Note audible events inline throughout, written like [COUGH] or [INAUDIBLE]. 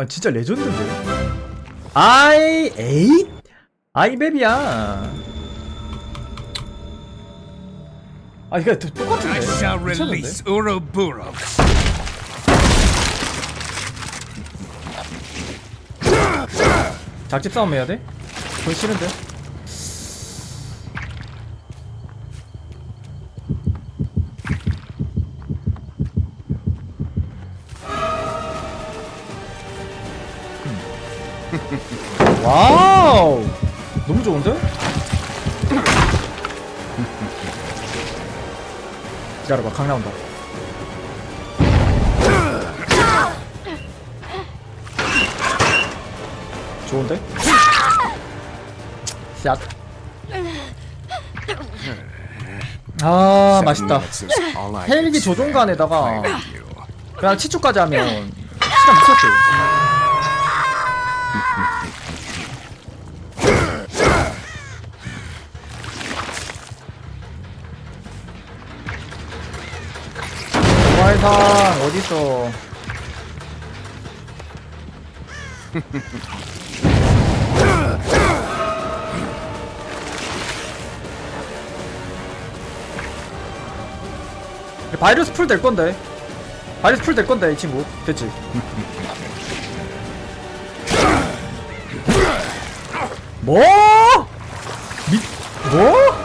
아 진짜 레전드인데 아이 에잇 아이 맵이야 아 이거 똑같은데 I shall 미쳤는데? release Uroburo. 작집 싸움 해야 돼? 그건 싫은데 와우 너무 좋은데? 기다려봐 강 나온다 좋은데? 샷. 아 맛있다. 헬기 조종관에다가 그냥 치추까지 하면 시간 미쳤어 요. 와이상 어딨어? [LAUGHS] 바이러스 풀 될 건데. 바이러스 풀 될 건데 이 친구. 됐지? [LAUGHS] 뭐? 미 뭐?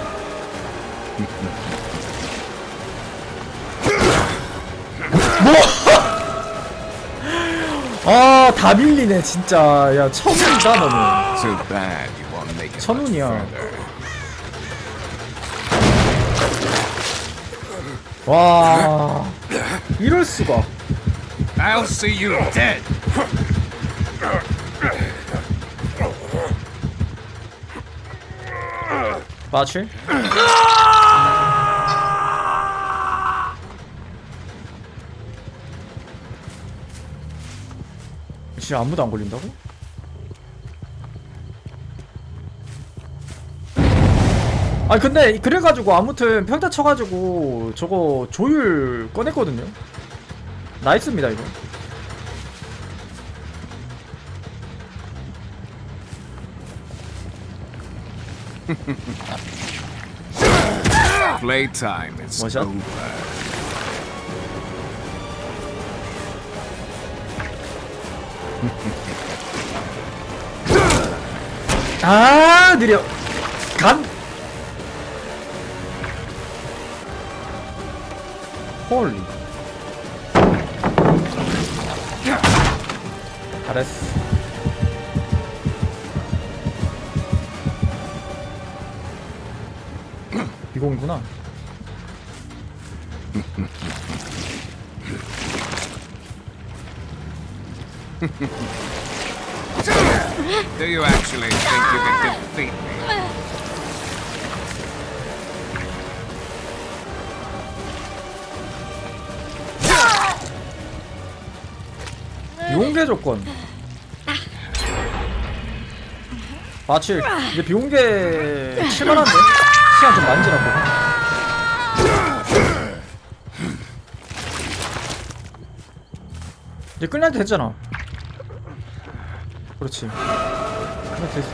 뭐? 아, 다 밀리네, 진짜. 야, 천운이다, 너는. Too bad you won't make it much 천운이야. further. 와. 이럴 수가. I'll see you dead. 마치? 진짜 아무도 안 걸린다고? 아니 근데 그래가지고 아무튼 평타 쳐가지고 저거 조율 꺼냈거든요 나이스입니다 이거 [LAUGHS] Playtime is over. [LAUGHS] 아 느려. 간 홀리. 잘했어. 비공이구나 Do you actually think you can defeat me? 비공개 조건 마칠 이제 비공개 칠만한데 시간 좀 만지라고 이제 끝날 때 됐잖아 그렇지. 때 됐어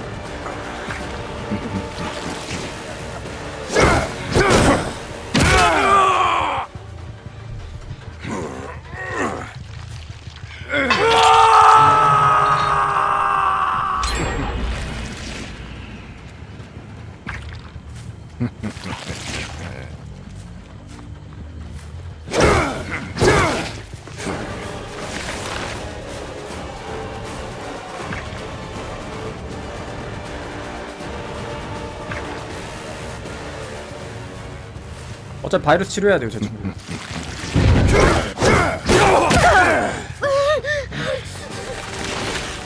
어차피 바이러스 치료해야 돼요 저 친구.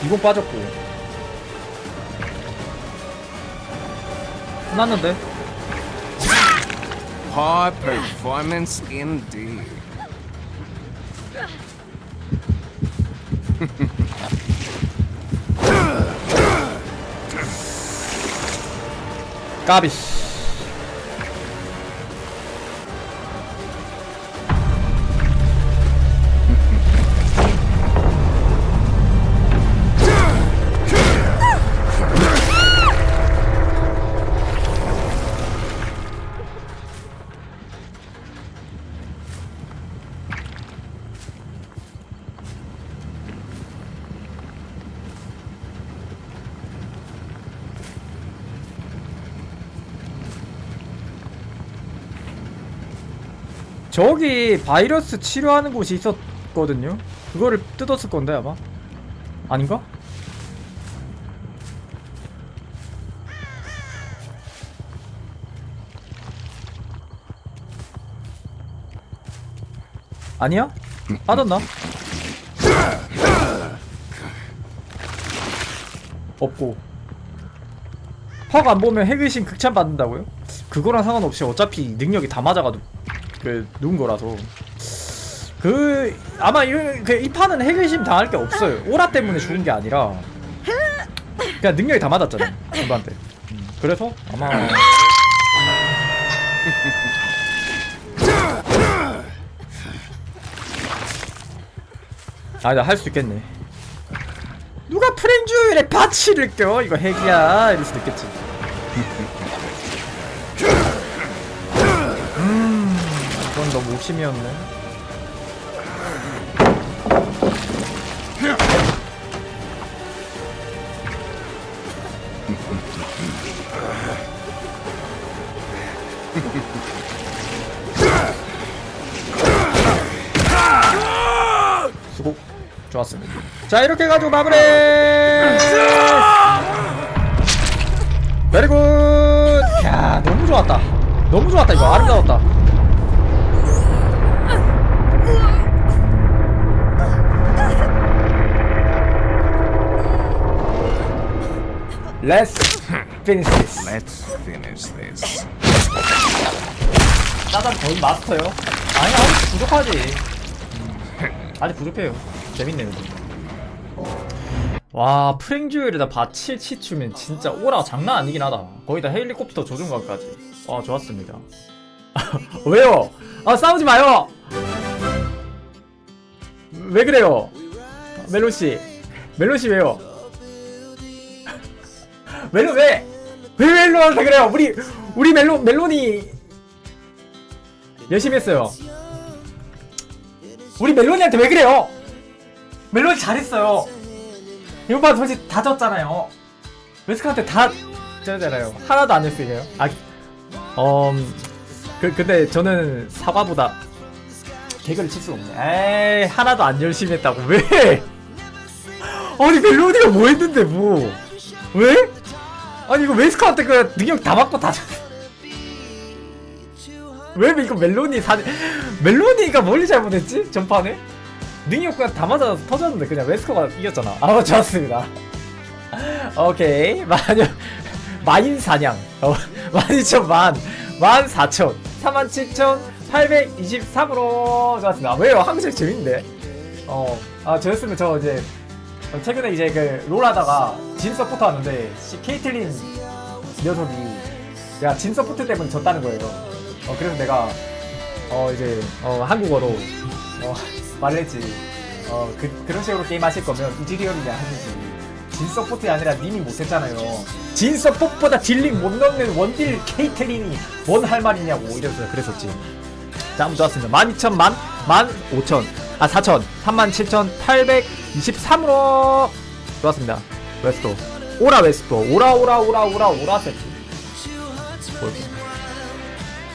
이건 빠졌고. 끝났는데? Poor performance indeed. 까비 저기 바이러스 치료하는 곳이 있었거든요. 그거를 뜯었을 건데 아마 아닌가? 아니야? 빠졌나? 없고 퍽 안 보면 핵의심 극찬 받는다고요? 그거랑 상관없이 어차피 능력이 다 맞아가지고 그 누운 거라서. 그 아마 이, 그, 이 판은 핵의심 당할 게 없어요. 오라 때문에 죽은 게 아니라. 그냥 능력이 다 맞았잖아 전반때 음, 그래서 아마. 아나 할 수 있겠네. 누가 프렌주일에 바치를 껴? 이거 핵이야. 이럴 수도 있겠지 너무 욕심이었네. 수고 좋았습니다. 자 이렇게 해가지고 마무리 베리굿 야 너무 좋았다. 너무 좋았다 이거. 아름다웠다 Let's finish this. Let's finish this. 짜잔 거의 마스터요. 아니 아직 부족하지. 음, 아직 부족해요. 재밌네요 와 프랭듀얼에다 바칠 치추면 진짜 오라 장난 아니긴 하다. 거기다 헬리콥터 조준관까지. 와 좋았습니다. [LAUGHS] 왜요? 아 싸우지 마요! 왜 그래요? 멜로씨. 멜로씨 왜요 멜로 왜? 왜 멜로한테 그래요 우리 우리 멜로 멜론이 열심히 했어요. 우리 멜로니한테 왜 그래요? 멜로니 잘했어요. 이번 판 솔직히 다 졌잖아요. 웨스카한테 다 졌잖아요. 하나도 안 했어요. 아, 음, 그 근데 저는 사과보다 개그를 칠 수가 없네. 에이 하나도 안 열심히 했다고 왜? [LAUGHS] 아니 멜로니가 뭐 했는데 뭐? 왜? 아니 이거 웨스카한테 그 능력 다 맞고 다. 졌. 왜 이거 멜로니 사 멜로니가 뭘 잘못했지? 전판에? 능력 그냥 다 맞아서 터졌는데 그냥 웨스커가 이겼잖아. 아 좋았습니다. 오케이. 마녀 마인 사냥. 어, 만이천 만만 사천. 사만 칠천 팔백 이십삼으로. 좋았습니다. 왜요? 항상 재밌는데. 어 아 저였으면 저 이제 어, 최근에 이제 그 롤하다가 진 서포트 하는데 씨, 케이틀린 녀석이 야 진 서포트 때문에 졌다는 거예요. 어 그래서 내가 어 이제 어 한국어로 어 말을 했지. 어 그, 그런 식으로 게임 하실 거면 이지리얼이냐 하시지. 진 서포트이 아니라 님이 못했잖아요. 진 서포트보다 딜링 못 넣는 원딜 케이틀린이 뭔 할 말이냐고 이래서 그랬었지. 자 한번 좋았습니다. 12,000 만, 15,000, 아 4,000, 37,823으로 좋았습니다. 웨스토 오라 웨스토 오라 오라 오라 오라 오라 세트?